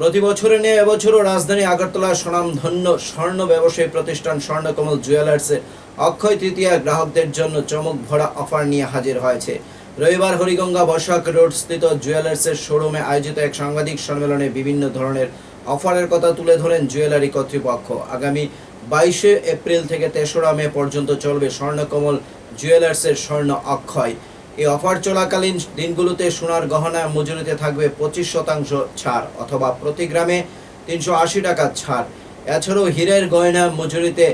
প্রতি বছরে নিয়ে এবছরও রাজধানী আগরতলার স্বনামধন্য স্বর্ণ ব্যবসায়ী প্রতিষ্ঠান স্বর্ণকমল জুয়েলার্সে অক্ষয় তৃতীয়া গ্রাহকদের জন্য চমক ভরা অফার নিয়ে হাজির হয়েছে। রবিবার হরিগঙ্গা বসাক রোড স্থিত জুয়েলার্সের শোরুমে আয়োজিত এক সাংবাদিক সম্মেলনে বিভিন্ন ধরনের অফারের কথা তুলে ধরেন জুয়েলারি কর্তৃপক্ষ। আগামী বাইশে এপ্রিল থেকে তেসরা মে পর্যন্ত চলবে স্বর্ণকমল জুয়েলার্সের স্বর্ণ অক্ষয়। এই অফার চলাকালীন দিনগুলোতে সোনার গহনা মজুরিতে থাকবে পঁচিশ শতাংশ ছাড় অথবা প্রতি গ্রামে তিনশো আশি টাকা ছাড়। এছাড়াও হীরের গয়না মজুরিতে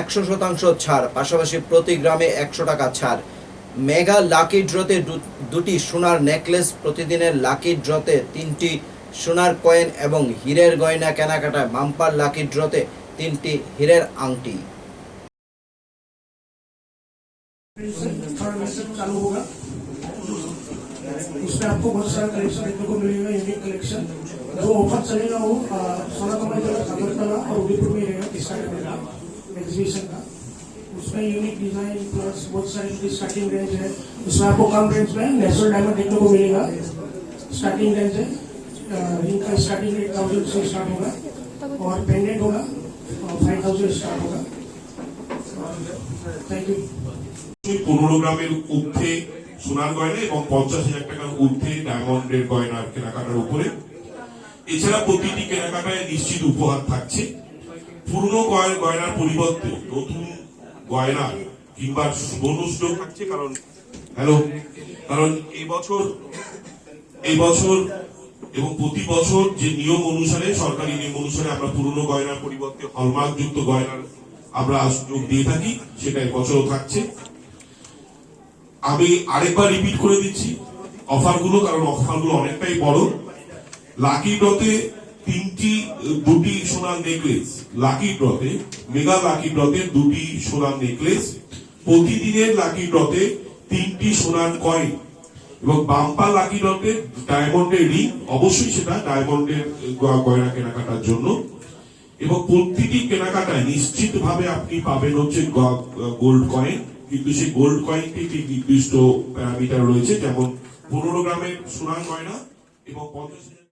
একশো শতাংশ ছাড়, পাশাপাশি প্রতি গ্রামে একশো টাকা ছাড়। মেগা লাকি ড্রতে দুটি সোনার নেকলেস প্রতিদিনের লাকি ড্রতে তিনটি সোনার কয়েন এবং হীরের গয়না কেনাকাটায় বাম্পার লাকি ড্রতে তিনটি হীরের আংটি। चालू होगा। उसमें आपको बहुत सारा कलेक्शन देखने को मिलेगा यूनिक कलेक्शन जो ऑफ़र चलेगा वो कमाई अगरतला और उदयपुर में रहेगा एग्जीबिशन का। उसमें यूनिक डिज़ाइन प्लस बहुत सारी स्टार्टिंग रेंज है। उसमें आपको कम रेंज में नेचुरल डायमंड देखने को मिलेगा। स्टार्टिंग रेंज है। इनका स्टार्टिंग एट थाउज़ेंड से स्टार्ट होगा और पेंडेंट होगा फाइव थाउज़ेंड स्टार्ट होगा। थैंक यू পনেরো গ্রামের ঊর্ধ্বে সোনার গয়না এবং পঞ্চাশ হাজার টাকার ঊর্ধ্বে ডায়মন্ডের গয়নার কেনাকাটার উপরে। এছাড়া প্রতিটি কেনাকাটায় নিশ্চিত উপহার থাকছে। পুরনো গয়- গয়নার পরিবর্তে নতুন গয়না কিংবা বোনাস থাকছে কারণ হ্যালো, কারণ এই বছর এই বছর এবং প্রতি বছর যে নিয়ম অনুসারে, সরকারি নিয়ম অনুসারে আমরা পুরনো গয়নার পরিবর্তে হলমার্ক যুক্ত গয়নার আমরা যোগ দিয়ে থাকি, সেটা এবছরও থাকছে। আমি আরেকবার রিপিট করে দিচ্ছি। অফারগুলো, কারণ অফারগুলো অনেকটাই বড়। লাকি ড্রতে তিনটি, দুটি সোনার নেকলেস লাকি ড্রতে মেগা লাকি ড্রতে দুটি সোনার নেকলেস প্রতিদিনের লাকি ড্রতে তিনটি সোনার কয়েন এবং বাম্পার লাকি ড্রতে ডায়মন্ডের রিং অবশ্যই সেটা ডায়মন্ডের গয়না কেনাকাটার জন্য। এবং প্রতিটি কেনাকাটায় নিশ্চিত ভাবে আপনি পাবেন হচ্ছে গোল্ড কয়েন কিন্তু সেই গোল্ড কয়েনটি একটি নির্দিষ্ট প্যারামিটার রয়েছে, যেমন পনেরো গ্রামের সোনার গয়না এবং পঞ্চাশ